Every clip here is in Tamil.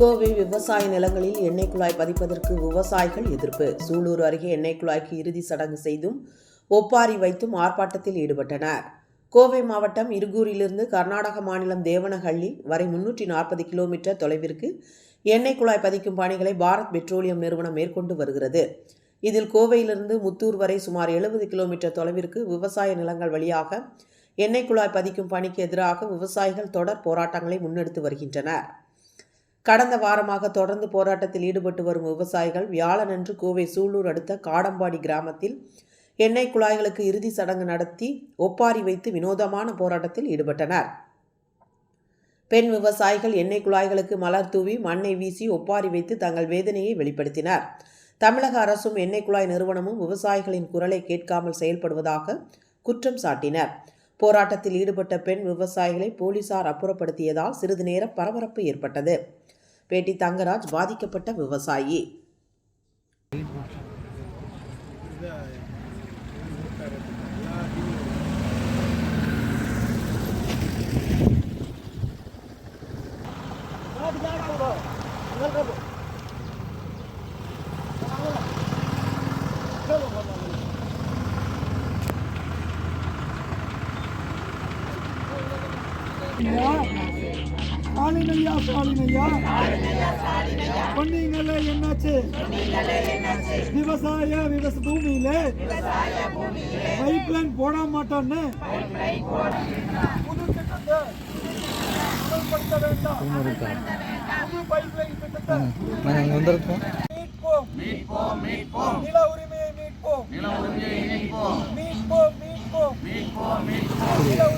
கோவை விவசாய நிலங்களில் எண்ணெய் குழாய் பதிப்பதற்கு விவசாயிகள் எதிர்ப்பு. சூலூர் அருகே எண்ணெய் குழாய்க்கு இறுதி சடங்கு செய்தும் ஒப்பாரி வைத்தும் ஆர்ப்பாட்டத்தில் ஈடுபட்டனர். கோவை மாவட்டம் இருகூரிலிருந்து கர்நாடக மாநிலம் தேவனஹள்ளி வரை முன்னூற்றி நாற்பது கிலோமீட்டர் தொலைவிற்கு எண்ணெய் குழாய் பதிக்கும் பணிகளை பாரத் பெட்ரோலியம் நிறுவனம் மேற்கொண்டு வருகிறது. இதில் கோவையிலிருந்து முத்தூர் வரை சுமார் எழுபது கிலோமீட்டர் தொலைவிற்கு விவசாய நிலங்கள் வழியாக எண்ணெய் குழாய் பதிக்கும் பணிக்கு எதிராக விவசாயிகள் தொடர் போராட்டங்களை முன்னெடுத்து வருகின்றனர். கடந்த வாரமாக தொடர்ந்து போராட்டத்தில் ஈடுபட்டு வரும் விவசாயிகள் வியாழனன்று கோவை சூலூர் அடுத்த காடம்பாடி கிராமத்தில் எண்ணெய் குழாய்களுக்கு இறுதி சடங்கு நடத்தி ஒப்பாரி வைத்து வினோதமான போராட்டத்தில் ஈடுபட்டனர். பெண் விவசாயிகள் எண்ணெய் குழாய்களுக்கு மலர் தூவி மண்ணை வீசி ஒப்பாரி வைத்து தங்கள் வேதனையை வெளிப்படுத்தினர். தமிழக அரசும் எண்ணெய் குழாய் நிறுவனமும் விவசாயிகளின் குரலை கேட்காமல் செயல்படுவதாக குற்றம் சாட்டினர். போராட்டத்தில் ஈடுபட்ட பெண் விவசாயிகளை போலீசார் அப்புறப்படுத்தியதால் சிறிது நேரம் பரபரப்பு ஏற்பட்டது. பேட்டி தங்கராஜ் பாதிக்கப்பட்ட விவசாயி. ஸ்டாலினையா ஸ்டாலினையா பண்ணீங்களே என்னாச்சு விவசாய விவசாய பூமியில பைப் லைன் போட மாட்டோன்னு புது திட்டத்தை அமல்படுத்த வேண்டாம் புது பைப் லைன் திட்டத்தை மீட்போம் நில உரிமையை மீட்போம் மீட்போம் மீட்போம் மீட்போம் மீட்போம் மீட்போம்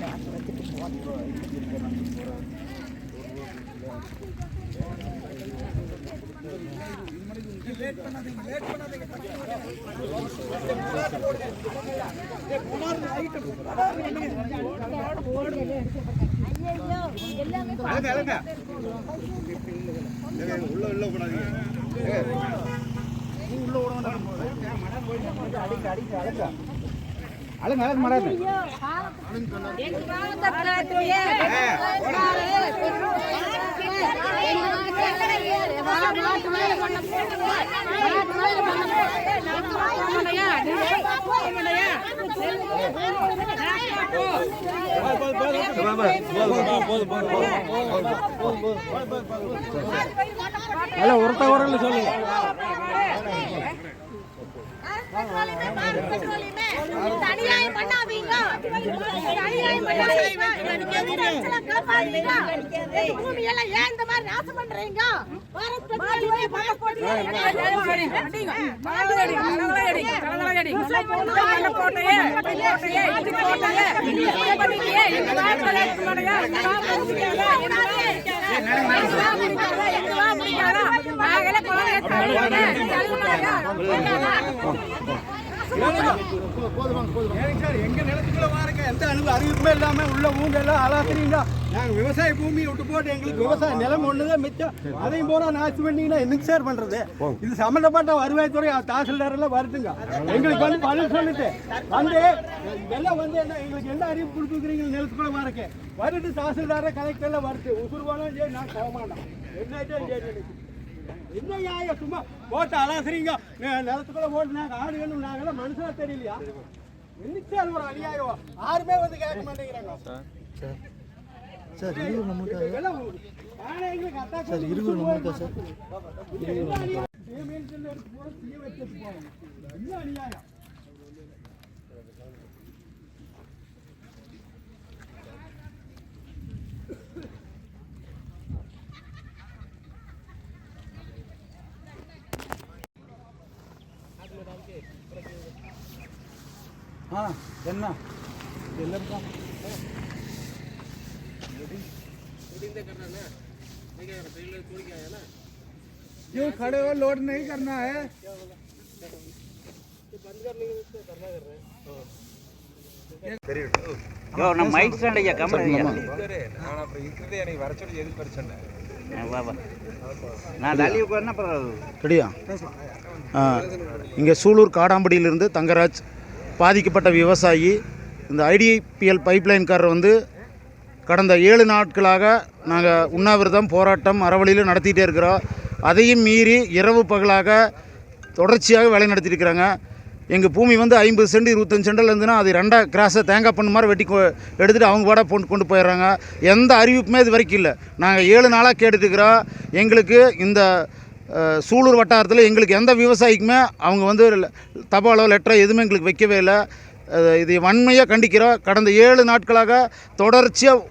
வந்துடுறேன் ஐயா உதவுங்கள் ஐயா ஐயா சொன்னீங்களே ஓகே சொன்னீங்களே வாக்குறுதி அல்ல ஒருத்த வரல சொல்லுங்க அநியாயம் பண்ணாதீங்க. அநியாயம் பண்ணாதீங்க. பூமியெல்லாம் ஏன் இந்த மாதிரி நாசம் பண்றீங்க? பாரத் பெட்ரோலியமே பாரத் ஏங்க சார் எங்க நிலத்துக்கு எனக்கு அறிவிப்புமே இல்லாம உள்ள ஊங்க எல்லாம் அலாசுறீங்க நாங்க விவசாய பூமி விட்டு போட்டு எங்களுக்கு விவசாய நிலம் ஒண்ணுதான் மிச்சம். அதையும் போற நாசம் பண்ணீங்கன்னா என்னங்க சார் பண்றது? இது சம்பந்தப்பட்ட வருவாய்த்துறை தாசில்தார் எல்லாம் வருதுங்க எங்களுக்கு வந்து பதில் சொல்லிட்டு வந்து எல்லாம் வந்து என்ன எங்களுக்கு என்ன அறிவிப்பு கொடுத்துருக்கீங்க நிலத்துக்குள்ள வாரக்கு வருது தாசில்தார கலெக்டர் எல்லாம் வருது. உசுறு சரி நான் போக மாட்டோம் என்ன சரி என்ன நியாயம்? சும்மா போட்டு அலாசுறீங்க நிலத்துக்குள்ள போட்டு நாங்கள் ஆடு வேணும் நாங்கெல்லாம் மனுஷனா தெரியலையா? சார் ஒரு அநியாயம் யாருமே வந்து கேட்க மாட்டேங்கிறாங்க சார் இருவர் நம்மளுக்கு இதெல்லாம் ஆனா எங்களுக்கு attack சார் இருவர் நம்மளுக்கா சார் என்ன அநியாயம்? சுயமேல்கள் எடுத்து போட சுய வச்சுட்டு போகணும். என்ன அநியாயம் ஆ என்ன எல்லாருக்கும் क्यों खड़े हो लोड नहीं करना है நம்ம மைக் ஸ்டாண்ட் ஐயா கமல ஐயா வா வா நான் தள்ளி உட்கார்னா அப்புறம் ரெடியா இங்கே சூலூர் காடாம்படியிலிருந்து தங்கராஜ் பாதிக்கப்பட்ட விவசாயி. இந்த ஐடிபிஎல் பைப்லைன்காரர் வந்து கடந்த ஏழு நாட்களாக நாங்கள் உண்ணாவிரதம் போராட்டம் அறவழியில் நடத்திட்டே இருக்கிறோம். அதையும் மீறி இரவு பகலாக தொடர்ச்சியாக வேலை நடத்திருக்கிறாங்க இருக்கிறாங்க. எங்கள் பூமி வந்து ஐம்பது சென்ட் இருபத்தஞ்சு சென்டில் இருந்துன்னா அது ரெண்டாக கிராஸை தேங்காய் பண்ணு மாதிரி வெட்டி கொ- எடுத்துகிட்டு அவங்க பாட கொண்டு கொண்டு போயிடுறாங்க. எந்த அறிவிப்புமே இது வரைக்கும் இல்லை. நாங்கள் ஏழு நாளாக கேட்டுட்டுருக்கிறோம் எங்களுக்கு இந்த சூலூர் வட்டாரத்தில் எங்களுக்கு எந்த விவசாயிக்குமே அவங்க வந்து தபாலோ லெட்டரோ எதுவுமே எங்களுக்கு வைக்கவே இல்லை. இது வன்மையாக கண்டிக்கிறோம். கடந்த ஏழு நாட்களாக தொடர்ச்சியாக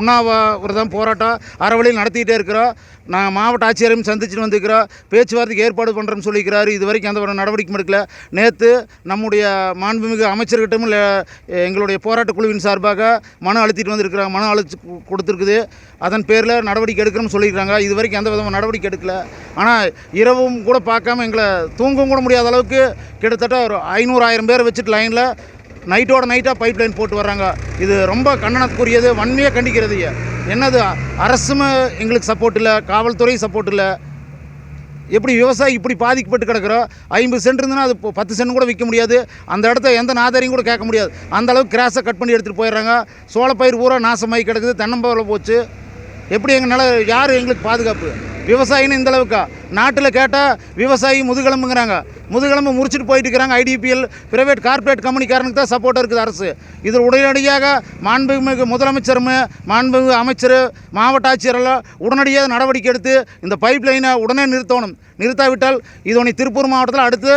உண்ணாவிரதம் போராட்டம் அறவழியில் நடத்திக்கிட்டே இருக்கிறோம் நாங்கள் மாவட்ட ஆட்சியரையும் சந்திச்சுட்டு வந்துக்கிறோம் பேச்சுவார்த்தைக்கு ஏற்பாடு பண்ணுறோம்னு சொல்லிக்கிறாரு. இது வரைக்கும் எந்த நடவடிக்கை எடுக்கல. நேற்று நம்முடைய மாண்புமிகு அமைச்சர்கிட்டமும் எங்களுடைய போராட்ட குழுவின் சார்பாக மனு அழுத்திட்டு வந்திருக்கிறாங்க மனு அழுத்தி கொடுத்துருக்குது. அதன் பேரில் நடவடிக்கை எடுக்கிறோம்னு சொல்லியிருக்காங்க இது வரைக்கும் எந்த விதமான நடவடிக்கை எடுக்கல. ஆனால் இரவும் கூட பார்க்காம எங்களை தூங்கவும் கூட முடியாத அளவுக்கு கிட்டத்தட்ட ஒரு ஐநூறு ஆயிரம் பேர் வச்சுட்டு லைனில் நைட்டோட நைட்டாக பைப் லைன் போட்டு வர்றாங்க. இது ரொம்ப கண்டனத்துக்குரியது வன்மையாக கண்டிக்கிறது. என்னது அரசும் எங்களுக்கு சப்போர்ட் இல்லை காவல்துறை சப்போர்ட் இல்லை. எப்படி விவசாயி இப்படி பாதிக்கப்பட்டு கிடக்குறோம் ஐம்பது சென்ட் இருந்துன்னா அது பத்து சென்ட் கூட விற்க முடியாது. அந்த இடத்த எந்த நாதாரியும் கூட கேட்க முடியாது. அந்த அளவுக்கு கிராஸை கட் பண்ணி எடுத்துகிட்டு போயிடுறாங்க. சோளப்பயிர் பூரா நாசமாகி கிடக்குது தென்னம்பழம் போச்சு. எப்படி எங்கள் நில யார் எங்களுக்கு பாதுகாப்பு? விவசாயின்னு இந்த அளவுக்கா? நாட்டில் கேட்டால் விவசாயி முதுகெலும்புங்கிறாங்க. முதுகெலும்பு முறிச்சிட்டு போயிட்டு இருக்கிறாங்க ஐடிபிஎல் பிரைவேட் கார்ப்பரேட் கம்பெனிக்காரனுக்கு தான் சப்போர்ட் இருக்குது அரசு. இதில் உடனடியாக மாண்புமிகு முதலமைச்சரும் மாண்புமிகு அமைச்சர் மாவட்ட ஆட்சியர் எல்லாம் உடனடியாக நடவடிக்கை எடுத்து இந்த பைப் லைனை உடனே நிறுத்தணும். நிறுத்தாவிட்டால் இதோனி திருப்பூர் மாவட்டத்தில் அடுத்து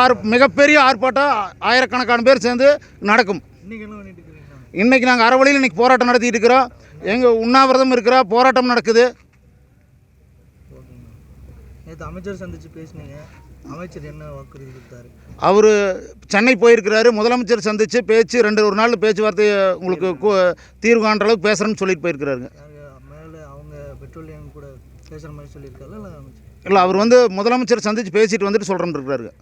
ஆறு மிகப்பெரிய ஆர்ப்பாட்டம் ஆயிரக்கணக்கான பேர் சேர்ந்து நடக்கும். இன்னைக்கு நாங்கள் அறவழியில் இன்னைக்கு போராட்டம் நடத்திட்டு இருக்கிறோம். எங்கள் உண்ணாவிரதம் இருக்கிறோம் போராட்டம் நடக்குது. நேற்று அமைச்சர் சந்திச்சு பேசுனீங்க. அமைச்சர் என்ன வாக்குறுதி கொடுத்தாரு? அவர் சென்னை போயிருக்கிறாரு. முதலமைச்சர் சந்தித்து பேச்சு ரெண்டு ஒரு நாள் பேச்சுவார்த்தை உங்களுக்கு தீர்வு காண்ற அளவுக்கு பேசுகிறேன்னு சொல்லிட்டு போயிருக்கிறாருங்க. யாரு மேலே அவங்க பெட்ரோலியம் கூட பேசுகிற மாதிரி சொல்லியிருக்காரு? இல்லை அவர் வந்து முதலமைச்சர் சந்தித்து பேசிட்டு வந்துட்டு சொல்கிறேன்னு இருக்கிறாருங்க.